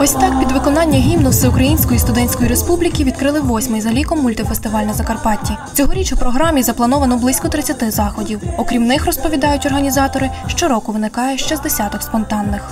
Ось так під виконання гімну Всеукраїнської студентської республіки відкрили восьмий за ліком мультифестиваль на Закарпатті. Цьогоріч у програмі заплановано близько 30 заходів. Окрім них, розповідають організатори, щороку виникає ще з десяток спонтанних.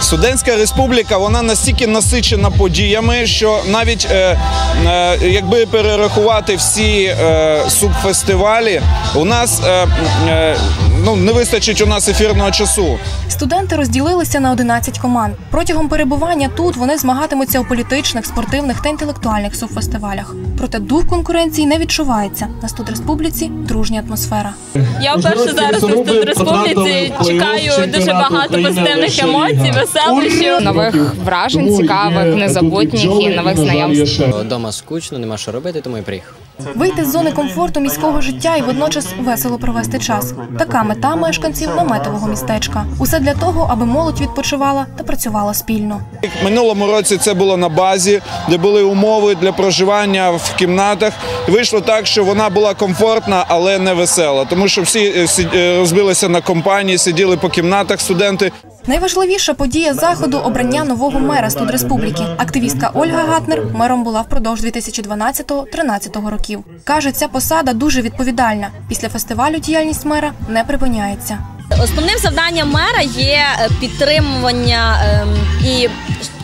Студентська республіка вона настільки насичена подіями, що навіть е, е, якби перерахувати всі е, субфестивалі, у нас е, е, ну не вистачить у нас ефірного часу. Студенти розділилися на 11 команд. Протягом перебування тут вони змагатимуться у політичних, спортивних та інтелектуальних субфестивалях. Проте дух конкуренції не відчувається. На студреспубліці дружня атмосфера. Я вперше зараз у республіці чекаю дуже багато позитивних емоцій, веселощів. нових вражень, цікавих, незабутніх і нових знайомств. Дома скучно, нема що робити, тому і приїхав. Вийти з зони комфорту міського життя і водночас весело провести час. Така мета мешканців наметового містечка. Усе для того, аби молодь відпочивала та працювала спільно. Минулому році це було на базі, де були умови для проживання в кімнатах. Вийшло так, що вона була комфортна, але не весела, тому що всі е, е, розбилися на компанії, сиділи по кімнатах студенти. Найважливіша подія заходу обрання нового мера студреспубліки. Активістка Ольга Гатнер мером була впродовж 2012-13 років. каже, ця посада дуже відповідальна. Після фестивалю діяльність мера не припиняється. Основним завданням мера є підтримування ем, і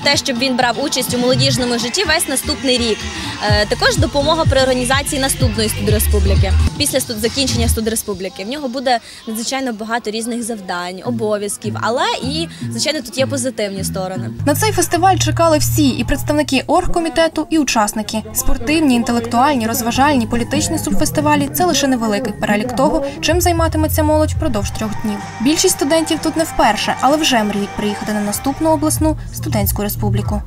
те, щоб він брав участь у молодіжному житті весь наступний рік. Е, Також допомога при організації наступної студреспубліки. Після закінчення студреспубліки в нього буде надзвичайно багато різних завдань, обов'язків, але і звичайно тут є позитивні сторони. На цей фестиваль чекали всі і представники оргкомітету, і учасники. Спортивні, інтелектуальні, розважальні, політичні субфестивалі це лише невеликий перелік того, чим займатиметься молодь впродовж трьох днів. Більшість студентів тут не вперше, але вже мріють приїхати на наступну обласну студентську республіку. público.